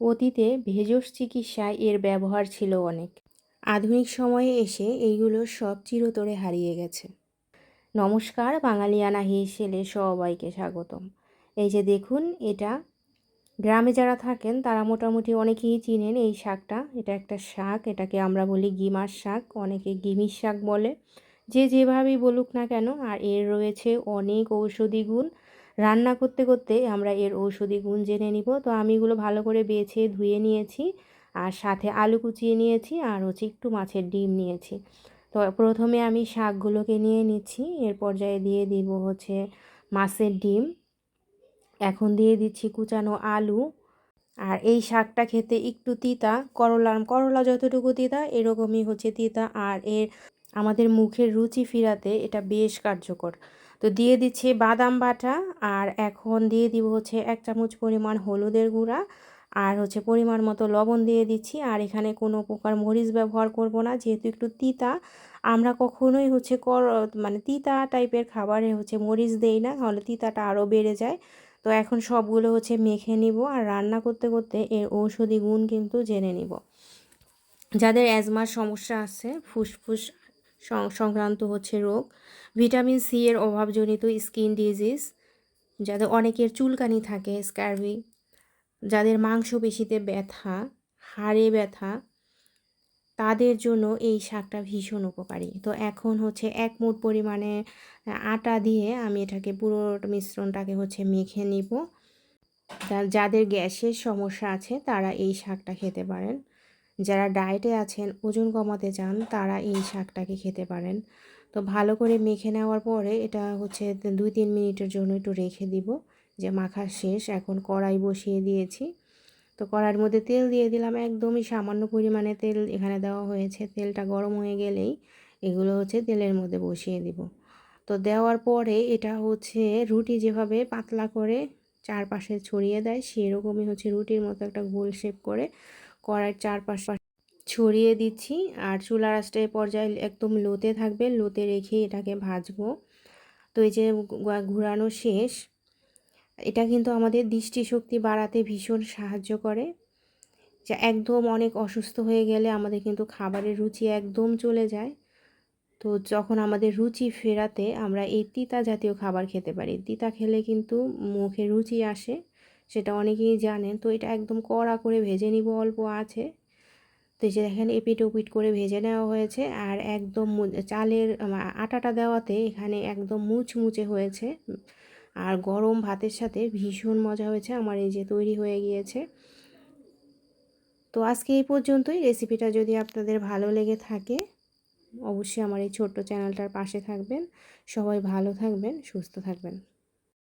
অতীতে ভেষজ চিকিৎসায় এর ব্যবহার ছিল অনেক। আধুনিক সময়ে এসে এইগুলো সব চিরতরে হারিয়ে গেছে। নমস্কার, বাঙালিয়ানা হেসেলে সবাইকে স্বাগতম। এই যে দেখুন, এটা গ্রামে যারা থাকেন, তারা মোটামুটি অনেকেই চিনেন এই শাকটা। এটা একটা শাক, এটাকে আমরা বলি গিমার শাক, অনেকে গিমির শাক বলে। যে যেভাবেই বলুক না কেন, আর এর রয়েছে অনেক ঔষধি গুণ। রান্না করতে করতে আমরা এর ঔষধি গুণ জেনে নিব। তো আমি এগুলো ভালো করে বেছে, ধুয়ে নিয়েছি আর সাথে আলু কুচিয়ে নিয়েছি আর হচ্ছে একটু মাছের ডিম নিয়েছি। তো প্রথমে আমি শাকগুলোকে নিয়ে নিচ্ছি, এর পর্যায়ে দিয়ে দিব হচ্ছে মাছের ডিম। এখন দিয়ে দিচ্ছি কুচানো আলু। আর এই শাকটা খেতে একটু তিতা করলা করলা যতটুকু তিতা এরকমই হচ্ছে তিতা। আর এর আমাদের মুখের রুচি ফিরাতে এটা বেশ কার্যকর। তো দিয়ে দিচ্ছি বাদাম বাটা আর এখন দিয়ে দিব হচ্ছে এক চামচ পরিমাণ হলুদের গুঁড়া আর হচ্ছে পরিমাণ মতো লবণ দিয়ে দিচ্ছি। আর এখানে কোনো প্রকার মরিচ ব্যবহার করব না, যেহেতু একটু তিতা। আমরা কখনোই হচ্ছে কর মানে তিতা টাইপের খাবারে হচ্ছে মরিচ দেই না, তাহলে তিতাটা আরও বেড়ে যায়। তো এখন সবগুলো হচ্ছে মেখে নিব আর রান্না করতে করতে এর ঔষধি গুণ কিন্তু জেনে নিব। যাদের অ্যাজমার সমস্যা আছে, ফুসফুস সংক্রান্ত হচ্ছে রোগ। ভিটামিন সি এর অভাবজনিত স্কিন ডিজিজ, যাদের অনেকের চুলকানি থাকে স্ক্যারভি যাদের মাংসপেশিতে ব্যথা, হাড়ে ব্যথা, তাদের জন্য এই শাকটা ভীষণ উপকারী। তো এখন হচ্ছে এক মুঠ পরিমাণে আটা দিয়ে আমি এটাকে পুরো মিশ্রণটাকে হচ্ছে মেখে নিব। যাদের গ্যাসের সমস্যা আছে তারা এই শাকটা খেতে পারেন। যারা ডায়েটে আছেন, ওজন কমাতে চান, তারা এই শাকটাকে খেতে পারেন। তো ভালো করে মেখে নেওয়ার পরে এটা হচ্ছে দুই তিন মিনিটের জন্য একটু রেখে দিব। যে মাখা শেষ, এখন কড়াই বসিয়ে দিয়েছি। তো কড়াইয়ের মধ্যে তেল দিয়ে দিলাম, একদমই সামান্য পরিমাণে তেল এখানে দেওয়া হয়েছে। তেলটা গরম হয়ে গেলেই এগুলো হচ্ছে তেলের মধ্যে বসিয়ে দিব। তো দেওয়ার পরে এটা হচ্ছে রুটি যেভাবে পাতলা করে চারপাশে ছড়িয়ে দেয়, সেরকমই হচ্ছে রুটির মতো একটা গোল শেপ করে কড়াইয়ের চারপাশ ছড়িয়ে দিচ্ছি আর চুলা রাস্তায় পর্যায়ে একদম লোতে থাকবে। লোতে রেখে এটাকে ভাজবো। তো এই যে ঘুরানো শেষ, এটা কিন্তু আমাদের দৃষ্টিশক্তি বাড়াতে ভীষণ সাহায্য করে। যা একদম অনেক অসুস্থ হয়ে গেলে আমাদের কিন্তু খাবারের রুচি একদম চলে যায়। তো যখন আমাদের রুচি ফেরাতে আমরা এই তিতা জাতীয় খাবার খেতে পারি। তিতা খেলে কিন্তু মুখে রুচি আসে। সেটা অনেকেই জানেন। তো এটা একদম কড়া করে ভেজে নিব, অল্প আছে। তো এই যে দেখেন এপিট ওপিট করে ভেজে নেওয়া হয়েছে। আর একদম চালের আটাটা দেওয়াতে এখানে একদম মুচমুচে হয়েছে। আর গরম ভাতের সাথে ভীষণ মজা হয়েছে। আমার এই যে তৈরি হয়ে গিয়েছে। তো আজকে এই পর্যন্তই। রেসিপিটা যদি আপনাদের ভালো লেগে থাকে, অবশ্যই আমার এই ছোট্ট চ্যানেলটার পাশে থাকবেন। সবাই ভালো থাকবেন, সুস্থ থাকবেন।